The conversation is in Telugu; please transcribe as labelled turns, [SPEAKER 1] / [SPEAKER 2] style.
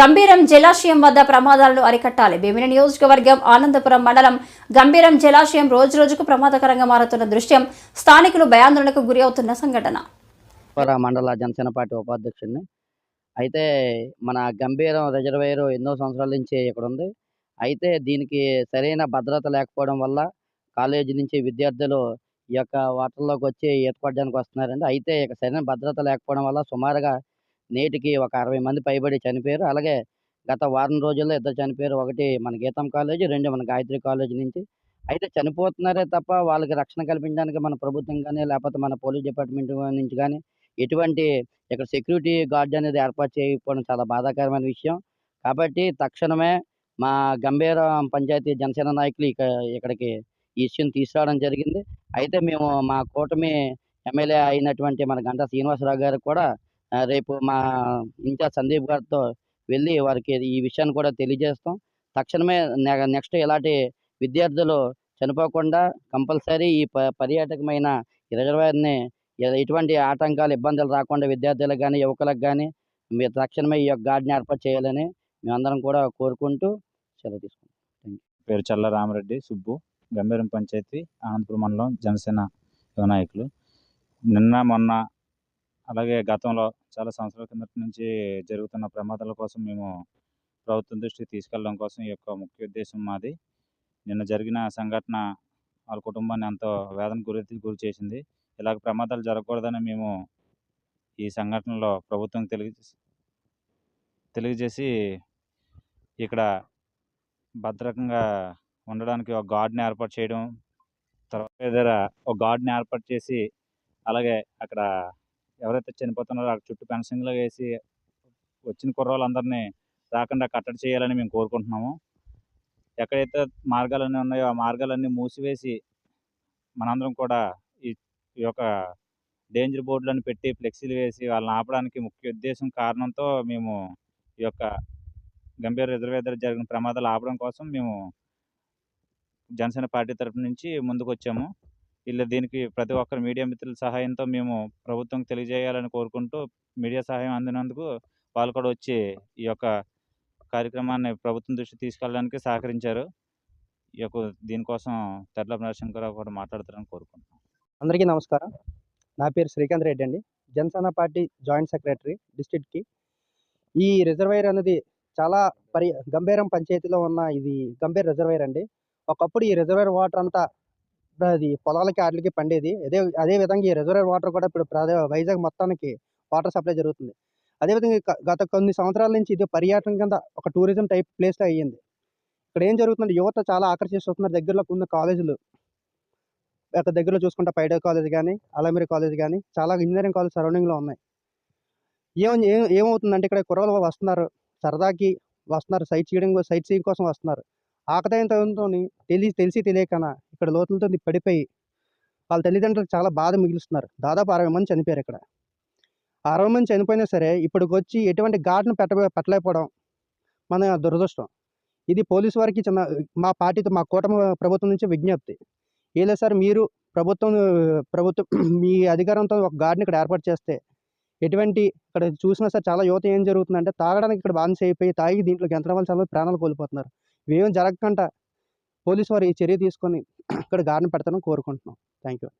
[SPEAKER 1] గంభీరం జలాశయం వద్ద ప్రమాదాలను అరికట్టాలి. భీమిని నియోజకవర్గం ఆనందపురం మండలం గంభీరం జలాశయం రోజురోజుకు ప్రమాదకరంగా మారుతున్న దృశ్యం స్థానికులు భయాందోళనకు గురి అవుతున్న సంఘటన.
[SPEAKER 2] మండల జనసేన పార్టీ ఉపాధ్యక్షుడిని. అయితే మన గంభీరం రిజర్వేయర్ ఎన్నో సంవత్సరాల నుంచి ఇక్కడ ఉంది. అయితే దీనికి సరైన భద్రత లేకపోవడం వల్ల కాలేజీ నుంచి విద్యార్థులు ఈ యొక్క వాటర్లోకి వచ్చి ఈత వస్తున్నారండి. అయితే ఇక సరైన భద్రత లేకపోవడం వల్ల సుమారుగా నేటికి ఒక అరవై మంది పైబడి చనిపోయారు. అలాగే గత వారం రోజుల్లో ఇద్దరు చనిపోయారు. ఒకటి మన గీతం కాలేజీ రెండు మన గాయత్రి కాలేజీ నుంచి. అయితే చనిపోతున్నారే తప్ప వాళ్ళకి రక్షణ కల్పించడానికి మన ప్రభుత్వం కానీ లేకపోతే మన పోలీస్ డిపార్ట్మెంట్ నుంచి కానీ ఎటువంటి ఇక్కడ సెక్యూరిటీ గార్డ్ అనేది ఏర్పాటు చేయకపోవడం చాలా బాధాకరమైన విషయం. కాబట్టి తక్షణమే మా గంభీరం పంచాయతీ జనసేన నాయకులు ఇక ఇక్కడికి ఈ విషయం తీసుకురావడం జరిగింది. అయితే మేము మా కూటమి ఎమ్మెల్యే అయినటువంటి మన గంటా శ్రీనివాసరావు గారికి కూడా రేపు మా ఇన్ఛార్జ్ సందీప్ గారితో వెళ్ళి వారికి ఈ విషయాన్ని కూడా తెలియజేస్తాం. తక్షణమే నెక్స్ట్ ఇలాంటి విద్యార్థులు చనిపోకుండా కంపల్సరీ ఈ పర్యాటకమైన ఈ రిజర్వాయర్ని ఎటువంటి ఆటంకాలు ఇబ్బందులు రాకుండా విద్యార్థులకు కానీ యువకులకు కానీ మీరు తక్షణమే ఈ యొక్క గార్డ్ని ఏర్పాటు చేయాలని మేమందరం కూడా కోరుకుంటూ సెలవు తీసుకుంటాం
[SPEAKER 3] పేరు చల్ల రామరెడ్డి సుబ్బు గంభీరం పంచాయతీ అనంతపురం మండలం జనసేన యువనాయకులు. నిన్న మొన్న అలాగే గతంలో చాలా సంవత్సరాల కిందటి నుంచి జరుగుతున్న ప్రమాదాల కోసం మేము ప్రభుత్వం దృష్టికి తీసుకెళ్ళడం కోసం ఈ యొక్క ముఖ్య ఉద్దేశం మాది. నిన్న జరిగిన సంఘటన వాళ్ళ కుటుంబాన్ని ఎంతో వేదన గురి గురి చేసింది. ఇలాగ ప్రమాదాలు జరగకూడదని మేము ఈ సంఘటనలో ప్రభుత్వం తెలియజేసి తెలియజేసి ఇక్కడ భద్రకంగా ఉండడానికి ఒక గార్డ్ని ఏర్పాటు చేయడం తర్వాత దగ్గర ఒక గార్డ్ని ఏర్పాటు చేసి అలాగే అక్కడ ఎవరైతే చనిపోతున్నారో అక్కడ చుట్టూ పెన్షన్లు వేసి వచ్చిన కుర్రోళ్ళందరినీ రాకుండా కట్టడి చేయాలని మేము కోరుకుంటున్నాము. ఎక్కడైతే మార్గాలన్నీ ఉన్నాయో ఆ మార్గాలన్నీ మూసివేసి మనందరం కూడా ఈ ఈ యొక్క డేంజర్ బోర్డులను పెట్టి ఫ్లెక్సీలు వేసి వాళ్ళని ఆపడానికి ముఖ్య ఉద్దేశం కారణంతో మేము ఈ యొక్క గంభీర రిజర్వేయర్ దగ్గర జరిగిన ప్రమాదాలు ఆపడం కోసం మేము జనసేన పార్టీ తరఫు నుంచి ముందుకు వచ్చాము ఇలా దీనికి ప్రతి ఒక్కరు మీడియా మిత్రుల సహాయంతో మేము ప్రభుత్వం తెలియజేయాలని కోరుకుంటూ మీడియా సహాయం అందినందుకు వాళ్ళు కూడా వచ్చి ఈ యొక్క కార్యక్రమాన్ని ప్రభుత్వం దృష్టి తీసుకెళ్ళడానికి సహకరించారు. ఈ యొక్క దీనికోసం తెడ్ల నరసింహరావు కూడా మాట్లాడతారని కోరుకుంటున్నాం.
[SPEAKER 4] అందరికీ నమస్కారం. నా పేరు శ్రీకాంత్ రెడ్డి అండి. జనసేన పార్టీ జాయింట్ సెక్రటరీ డిస్ట్రిక్ట్కి. ఈ రిజర్వాయర్ అనేది చాలా పరి గంభీరం పంచాయతీలో ఉన్న ఇది గంభీర్ రిజర్వైర్ అండి. ఒకప్పుడు ఈ రిజర్వైర్ వాటర్ అంతా అది పొలాలకి వాటికి పండేది. అదే అదే విధంగా ఈ రిజర్వేర్ వాటర్ కూడా ఇప్పుడు ప్రదే వైజాగ్ మొత్తానికి వాటర్ సప్లై జరుగుతుంది. అదేవిధంగా గత కొన్ని సంవత్సరాల నుంచి ఇది పర్యాటకం కింద ఒక టూరిజం టైప్ ప్లేస్లో అయ్యింది. ఇక్కడ ఏం జరుగుతుందంటే యువత చాలా ఆకర్షిస్తున్నారు దగ్గరలో ఉన్న కాలేజీలు. అక్కడ దగ్గరలో చూసుకుంటే పైడే కాలేజ్ కానీ అలమిరి కాలేజ్ కానీ చాలా ఇంజనీరింగ్ కాలేజ్ సరౌండింగ్లో ఉన్నాయి. ఏం ఏం ఏమవుతుందంటే ఇక్కడ కుర్రలు వస్తున్నారు. సరదాకి వస్తున్నారు. సైట్ సీడింగ్ సైట్ సీయింగ్ కోసం వస్తున్నారు. ఆకతాయంతో తెలిసి తెలిసి తెలియకన ఇక్కడ లోతులతో పడిపోయి వాళ్ళ తల్లిదండ్రులకు చాలా బాధ మిగులుస్తున్నారు. దాదాపు అరవై మంది చనిపోయారు ఇక్కడ. అరవై మంది చనిపోయినా సరే ఇప్పటికి వచ్చి ఎటువంటి ఘాటును పెట్ట పెట్టలేకపోవడం మన దురదృష్టం. ఇది పోలీసు వారికి చిన్న మా పార్టీతో మా కూటమి ప్రభుత్వం నుంచి విజ్ఞప్తి. ఏలే సార్ మీరు ప్రభుత్వం ప్రభుత్వం మీ అధికారంతో ఒక గార్డ్ని ఇక్కడ ఏర్పాటు చేస్తే ఎటువంటి ఇక్కడ చూసినా సార్ చాలా యువత ఏం జరుగుతుందంటే తాగడానికి ఇక్కడ బాన్స్ అయిపోయి తాగి దీంట్లోకి ఎంతడం వల్ల చాలా ప్రాణాలు కోల్పోతున్నారు. ఇవేం జరగకుండా పోలీసు వారు ఈ చర్య తీసుకొని ఇక్కడ గార్డ్ని పెడతాను కోరుకుంటున్నాం. Thank you